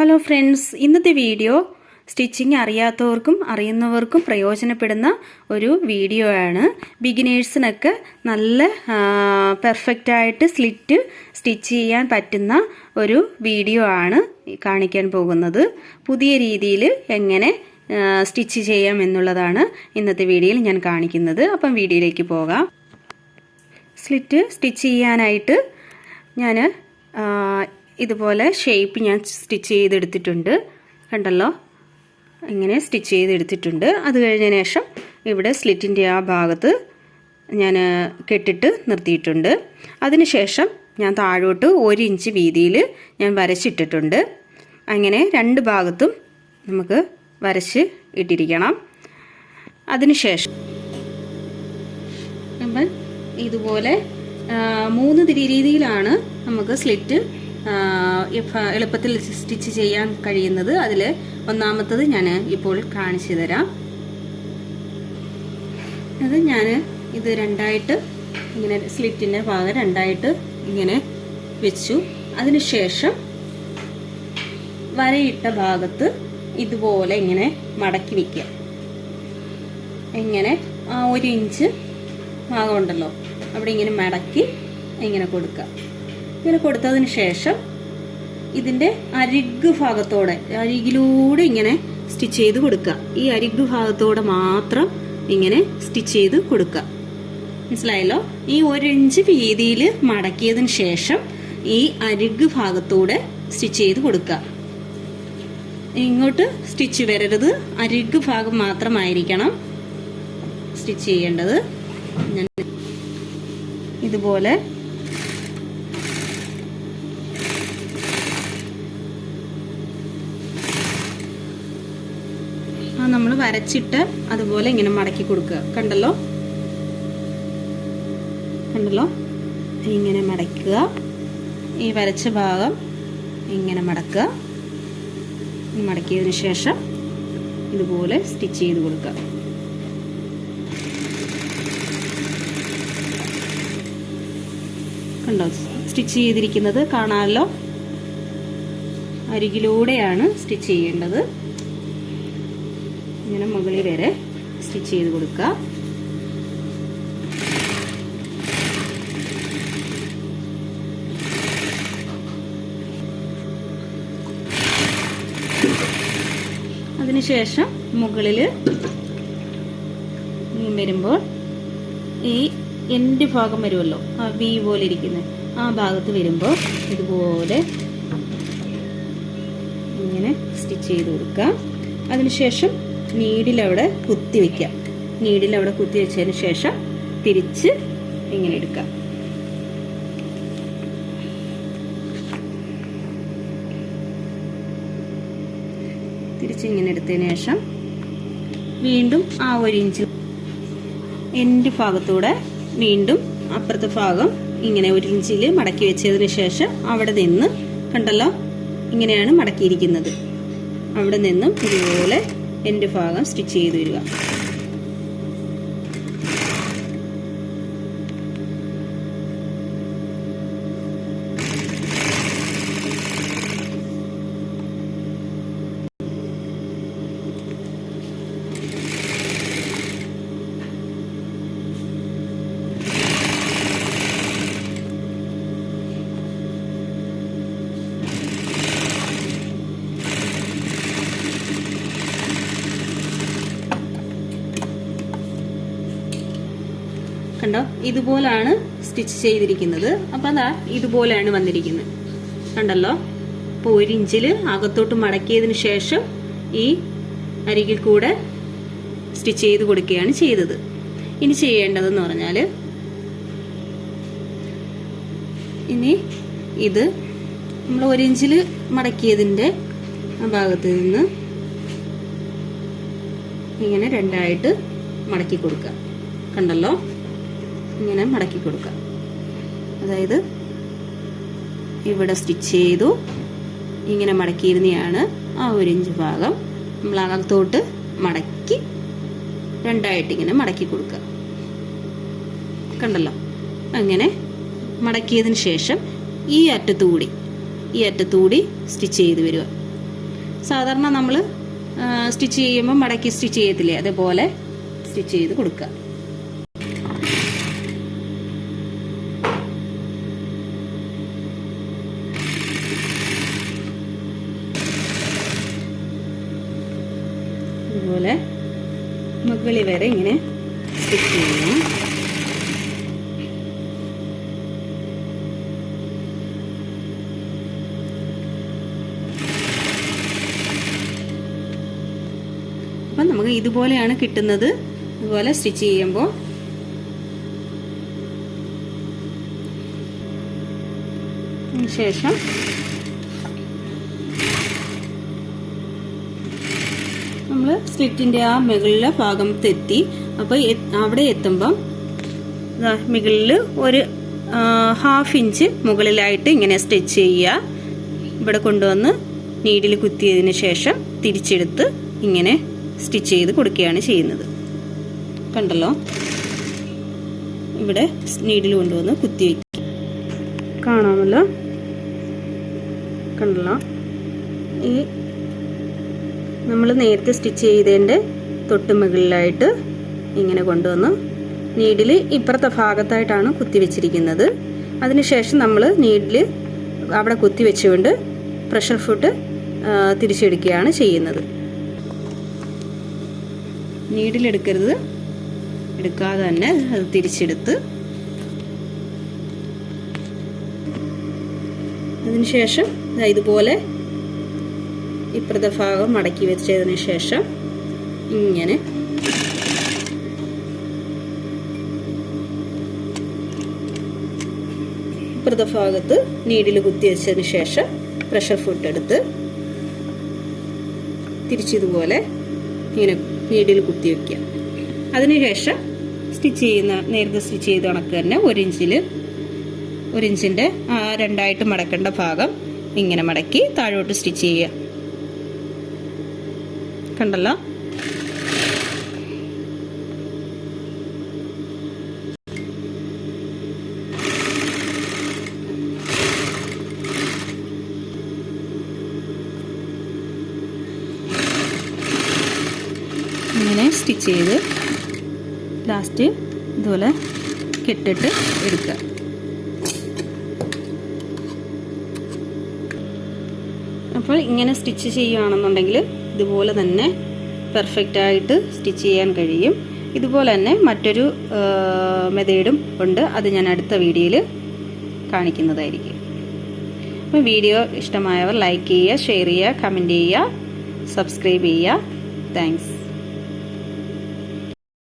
Hello friends ഇന്നത്തെ video stitching അറിയാത്തവർക്കും അറിയുന്നവർക്കും പ്രയോജനപ്പെടുന്ന ഒരു വീഡിയോ ആണ്. ബിഗിനേഴ്സിനൊക്കെ നല്ല പെർഫെക്റ്റ് ആയിട്ട് സ്ലിറ്റ് സ്റ്റിച്ച് ചെയ്യാൻ പറ്റുന്ന ഒരു വീഡിയോ ആണ് കാണിക്കാൻ പോകുന്നത്. പുതിയ രീതിയിൽ എങ്ങനെ സ്റ്റിച്ച് ചെയ്യാം എന്നുള്ളതാണ് ഇന്നത്തെ വീഡിയോയിൽ ഞാൻ കാണിക്കുന്നത്. അപ്പം വീഡിയോയിലേക്ക് പോകാം. സ്ലിറ്റ് സ്റ്റിച്ച് ചെയ്യാനായിട്ട് ഞാൻ ഇതുപോലെ ഷേപ്പ് ഞാൻ സ്റ്റിച്ച് ചെയ്തെടുത്തിട്ടുണ്ട്. കണ്ടല്ലോ? ഇങ്ങനെ സ്റ്റിച്ച് ചെയ്തെടുത്തിട്ടുണ്ട്. അത് കഴിഞ്ഞതിന് ശേഷം ഇവിടെ സ്ലിറ്റിന്റെ ആ ഭാഗത്ത് ഞാൻ കെട്ടിട്ട് നിർത്തിയിട്ടുണ്ട്. അതിനുശേഷം ഞാൻ താഴോട്ട് ഒരു ഇഞ്ച് വീതിയിൽ ഞാൻ വരച്ചിട്ടിട്ടുണ്ട്. അങ്ങനെ രണ്ട് ഭാഗത്തും നമുക്ക് വരച്ച് ഇട്ടിരിക്കണം. അതിനുശേഷം ഇതുപോലെ മൂന്ന് രീതിയിലാണ് നമുക്ക് സ്ലിറ്റ് എളുപ്പത്തിൽ സ്റ്റിച്ച് ചെയ്യാൻ കഴിയുന്നത് അതിൽ ഒന്നാമത്തത് ഞാൻ ഇപ്പോൾ കാണിച്ചു തരാം. അത് ഞാൻ ഇത് രണ്ടായിട്ട് ഇങ്ങനെ സ്ലിറ്റിന്റെ ഭാഗം രണ്ടായിട്ട് ഇങ്ങനെ വെച്ചു. അതിനുശേഷം വരയിട്ട ഭാഗത്ത് ഇതുപോലെ ഇങ്ങനെ മടക്കി വയ്ക്കുക ഇങ്ങനെ ആ ഒരു ഇഞ്ച് ഭാഗമുണ്ടല്ലോ അവിടെ ഇങ്ങനെ മടക്കി ഇങ്ങനെ കൊടുക്കുക. ഇങ്ങനെ കൊടുത്തതിന് ശേഷം ഇതിന്റെ അരിഗ് ഭാഗത്തോടെ അരികിലൂടെ ഇങ്ങനെ സ്റ്റിച്ച് ചെയ്ത് കൊടുക്കുക. ഈ അരിഗ് ഭാഗത്തോടെ മാത്രം ഇങ്ങനെ സ്റ്റിച്ച് ചെയ്ത് കൊടുക്കുക. മനസ്സിലായല്ലോ? ഈ ഒരു ഇഞ്ച് വീതിയിൽ മടക്കിയതിന് ശേഷം ഈ അരിഗ് ഭാഗത്തൂടെ സ്റ്റിച്ച് ചെയ്ത് കൊടുക്കുക. ഇങ്ങോട്ട് സ്റ്റിച്ച് വരരുത്. അരിഗ് ഭാഗം മാത്രമായിരിക്കണം സ്റ്റിച്ച് ചെയ്യേണ്ടത്. ഇതുപോലെ നമ്മൾ വരച്ചിട്ട് അതുപോലെ ഇങ്ങനെ മടക്കി കൊടുക്കുക. കണ്ടല്ലോ? കണ്ടല്ലോ? ഇങ്ങനെ മടക്കുക. ഈ വരച്ച ഭാഗം ഇങ്ങനെ മടക്കുക. മടക്കിയതിന് ശേഷം ഇതുപോലെ സ്റ്റിച്ച് ചെയ്ത് കൊടുക്കുക. കണ്ടോ? സ്റ്റിച്ച് ചെയ്തിരിക്കുന്നത് കാണാമല്ലോ? അരികിലൂടെയാണ് സ്റ്റിച്ച് ചെയ്യേണ്ടത്. ഇങ്ങനെ മുകളിൽ വരെ സ്റ്റിച്ച് ചെയ്ത് കൊടുക്കുക. അതിനുശേഷം മുകളിൽ വരുമ്പോൾ ഈ എന്റെ ഭാഗം വരുമല്ലോ ആ വി പോലെ ഇരിക്കുന്നത് ആ ഭാഗത്ത് വരുമ്പോൾ ഇതുപോലെ ഇങ്ങനെ സ്റ്റിച്ച് ചെയ്ത് കൊടുക്കാം അതിനുശേഷം നീഡിലവിടെ കുത്തി വയ്ക്കാം നീഡിലവിടെ കുത്തി വെച്ചതിന് ശേഷം തിരിച്ച് ഇങ്ങനെ എടുക്കാം. തിരിച്ച് ഇങ്ങനെ എടുത്തതിന് ശേഷം വീണ്ടും ആ ഒരു ഇഞ്ച് എന്റെ ഭാഗത്തൂടെ വീണ്ടും അപ്പുറത്തെ ഭാഗം ഇങ്ങനെ ഒരു ഇഞ്ചിൽ മടക്കി വെച്ചതിന് ശേഷം അവിടെ നിന്ന് കണ്ടല്ലോ? ഇങ്ങനെയാണ് മടക്കിയിരിക്കുന്നത്. അവിടെ നിന്നും ഇതുപോലെ എന്റെ ഭാഗം സ്റ്റിച്ച് ചെയ്ത് വരിക. കണ്ടോ? ഇതുപോലാണ് സ്റ്റിച്ച് ചെയ്തിരിക്കുന്നത്. അപ്പോൾ അതാ ഇതുപോലെയാണ് വന്നിരിക്കുന്നത്. കണ്ടല്ലോ? അപ്പോൾ ഒരു ഇഞ്ചിൽ അകത്തോട്ട് മടക്കിയതിന് ശേഷം ഈ അരികിൽ കൂടെ സ്റ്റിച്ച് ചെയ്ത് കൊടുക്കുകയാണ് ചെയ്തത്. ഇനി ചെയ്യേണ്ടതെന്ന് പറഞ്ഞാൽ ഇനി ഇത് നമ്മൾ ഒരു ഇഞ്ചിൽ മടക്കിയതിന്റെ ഭാഗത്ത് നിന്ന് ഇങ്ങനെ രണ്ടായിട്ട് മടക്കി കൊടുക്കുക. കണ്ടല്ലോ? ഇങ്ങനെ മടക്കി കൊടുക്കുക. അതായത് ഇവിടെ സ്റ്റിച്ച് ചെയ്തു. ഇങ്ങനെ മടക്കിയിരുന്നെയാണ് ആ ഒരു ഇഞ്ച് ഭാഗം. നമ്മൾ അകത്തോട്ട് മടക്കി രണ്ടായിട്ട് ഇങ്ങനെ മടക്കി കൊടുക്കുക. കണ്ടല്ലോ? അങ്ങനെ മടക്കിയതിന് ശേഷം ഈ അറ്റത്തുകൂടി ഈ അറ്റത്തുകൂടി സ്റ്റിച്ച് ചെയ്ത് വരിക. സാധാരണ നമ്മൾ സ്റ്റിച്ച് ചെയ്യുമ്പോൾ മടക്കി സ്റ്റിച്ച് ചെയ്യത്തില്ലേ? അതേപോലെ സ്റ്റിച്ച് ചെയ്ത് കൊടുക്കുക. ഇതുപോലെ മുകളിൽ വരെ ഇങ്ങനെ സ്റ്റിച്ച് ചെയ്യണം അപ്പം നമുക്ക് ഇതുപോലെയാണ് കിട്ടുന്നത്. ഇതുപോലെ സ്റ്റിച്ച് ചെയ്യുമ്പോൾ ശേഷം നമ്മൾ സ്ലിറ്റിന്റെ ആ മുകളിലെ ഭാഗം തെറ്റി അപ്പോൾ അവിടെ എത്തുമ്പം മുകളിൽ ഒരു ഹാഫ് ഇഞ്ച് മുകളിലായിട്ട് ഇങ്ങനെ സ്റ്റിച്ച് ചെയ്യുക. ഇവിടെ കൊണ്ടുവന്ന് നീഡിൽ കുത്തിയതിന് ശേഷം തിരിച്ചെടുത്ത് ഇങ്ങനെ സ്റ്റിച്ച് ചെയ്ത് കൊടുക്കുകയാണ് ചെയ്യുന്നത്. കണ്ടല്ലോ? ഇവിടെ നീഡിൽ കൊണ്ടുവന്ന് കുത്തി വയ്ക്കും കാണാമല്ലോ? കണ്ടല്ലോ? ഈ നമ്മൾ നേരത്തെ സ്റ്റിച്ച് ചെയ്തതിന്റെ തൊട്ട് മുകളിലായിട്ട് ഇങ്ങനെ കൊണ്ടുവന്ന്. നീഡിൽ ഇപ്പുറത്തെ ഭാഗത്തായിട്ടാണ് കുത്തി വെച്ചിരിക്കുന്നത്. അതിനുശേഷം നമ്മൾ നീഡിൽ അവിടെ കുത്തി വെച്ചുകൊണ്ട് പ്രഷർ ഫുഡ് തിരിച്ചെടുക്കുകയാണ് ചെയ്യുന്നത്. നീഡിലെടുക്കരുത് എടുക്കാതെ തന്നെ അത് തിരിച്ചെടുത്ത്. അതിനുശേഷം ഇതുപോലെ ഇപ്പുറത്തെ ഭാഗം മടക്കി വെച്ചതിന് ശേഷം ഇങ്ങനെ ഇപ്പുറത്തെ ഭാഗത്ത് നീഡിൽ കുത്തി വെച്ചതിന് ശേഷം പ്രഷർ ഫുഡ് എടുത്ത് തിരിച്ചിതുപോലെ ഇങ്ങനെ നീഡിൽ കുത്തി വയ്ക്കുക അതിനുശേഷം സ്റ്റിച്ച് ചെയ്യുന്ന നേരത്തെ സ്റ്റിച്ച് ചെയ്ത കണക്ക് തന്നെ ഒരു ഇഞ്ചിൽ ഒരു രണ്ടായിട്ട് മടക്കേണ്ട ഭാഗം ഇങ്ങനെ മടക്കി താഴോട്ട് സ്റ്റിച്ച് ചെയ്യുക. കണ്ടല്ലോ ഇങ്ങനെ സ്റ്റിച്ച് ചെയ്ത് ലാസ്റ്റ് ഇതുപോലെ കെട്ടിട്ട് എടുക്കുക. അപ്പോൾ ഇങ്ങനെ സ്റ്റിച്ച് ചെയ്യുകയാണെന്നുണ്ടെങ്കിൽ ഇതുപോലെ തന്നെ പെർഫെക്റ്റ് ആയിട്ട് സ്റ്റിച്ച് ചെയ്യാൻ കഴിയും. ഇതുപോലെ തന്നെ മറ്റൊരു മെതേഡും ഉണ്ട്. അത് ഞാൻ അടുത്ത വീഡിയോയിൽ കാണിക്കുന്നതായിരിക്കും. അപ്പോൾ വീഡിയോ ഇഷ്ടമായവർ ലൈക്ക് ചെയ്യുക ഷെയർ ചെയ്യുക കമന്റ് ചെയ്യുക സബ്സ്ക്രൈബ് ചെയ്യുക. താങ്ക്സ്